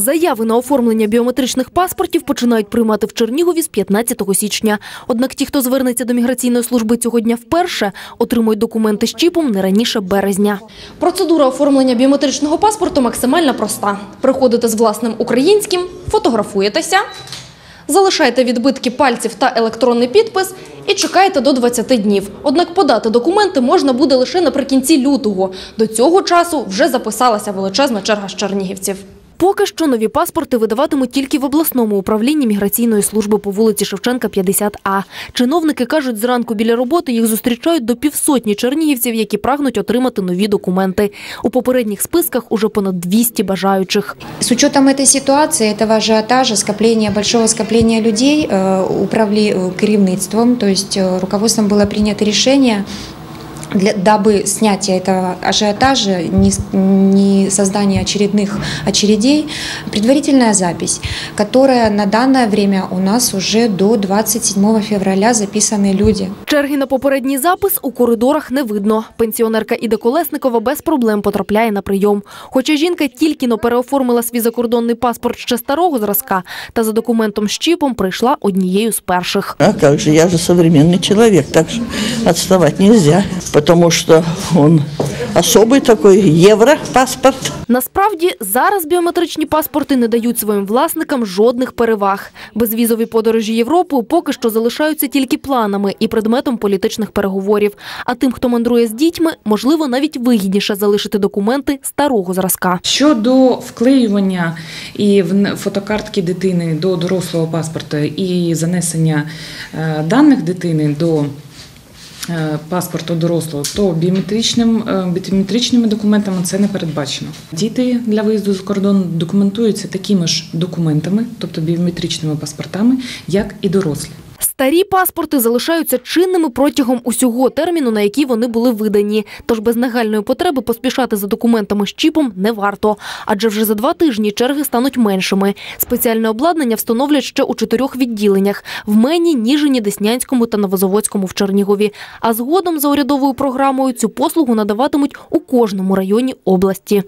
Заяви на оформлення біометричних паспортів починають приймати в Чернігові з 15 січня. Однак ті, хто звернеться до міграційної служби цього дня вперше, отримують документи з чіпом не раніше березня. Процедура оформлення біометричного паспорту максимально проста. Приходите з власним українським, фотографуєтеся, залишаєте відбитки пальців та електронний підпис і чекаєте до 20 днів. Однак подати документи можна буде лише наприкінці лютого. До цього часу вже записалася величезна черга з чернігівців. Поки що нові паспорти видаватимуть тільки в обласному управлінні міграційної служби по вулиці Шевченка, 50А. Чиновники кажуть, зранку біля роботи їх зустрічають до півсотні чернігівців, які прагнуть отримати нові документи. У попередніх списках уже понад 200 бажаючих. С учетом этой ситуации, этого ажиотажа, скопления, большого скопления людей, э, управли э, керівництвом, то есть э, руководством было принято решение для, дабы снятие этого ажиотажа, не, с- не создание очередных очередей, предварительная запись, которая на данное время у нас уже до 27 февраля записаны люди. Черги на попередній запис у коридорах не видно. Пенсіонерка Іда Колесникова без проблем потрапляє на прийом. Хоча жінка тільки но переоформила свій закордонний паспорт ще старого зразка, та за документом з чіпом прийшла однією з перших. А как же, я же современный человек, так что отставать нельзя, потому что он особый такой европаспорт. Насправді зараз біометричні паспорти не дають своїм власникам жодних переваг. Безвізові подорожі Європою поки що залишаються тільки планами і предметом політичних переговорів. А тим, хто мандрує з дітьми, можливо навіть вигідніше залишити документи старого зразка. Щодо вклеювання і фотокартки дитини до дорослого паспорта і занесення е, даних дитини до паспорту дорослого, то біометричним, е, біометричними документами це не передбачено. Діти для виїзду за кордон документуються такими ж документами, тобто біометричними паспортами, як і дорослі. Старі паспорти залишаються чинними протягом усього терміну, на який вони були видані. Тож без нагальної потреби поспішати за документами з чіпом не варто. Адже вже за два тижні черги стануть меншими. Спеціальне обладнання встановлять ще у чотирьох відділеннях – в Мені, Ніжині, Деснянському та Новозаводському в Чернігові. А згодом за урядовою програмою цю послугу надаватимуть у кожному районі області.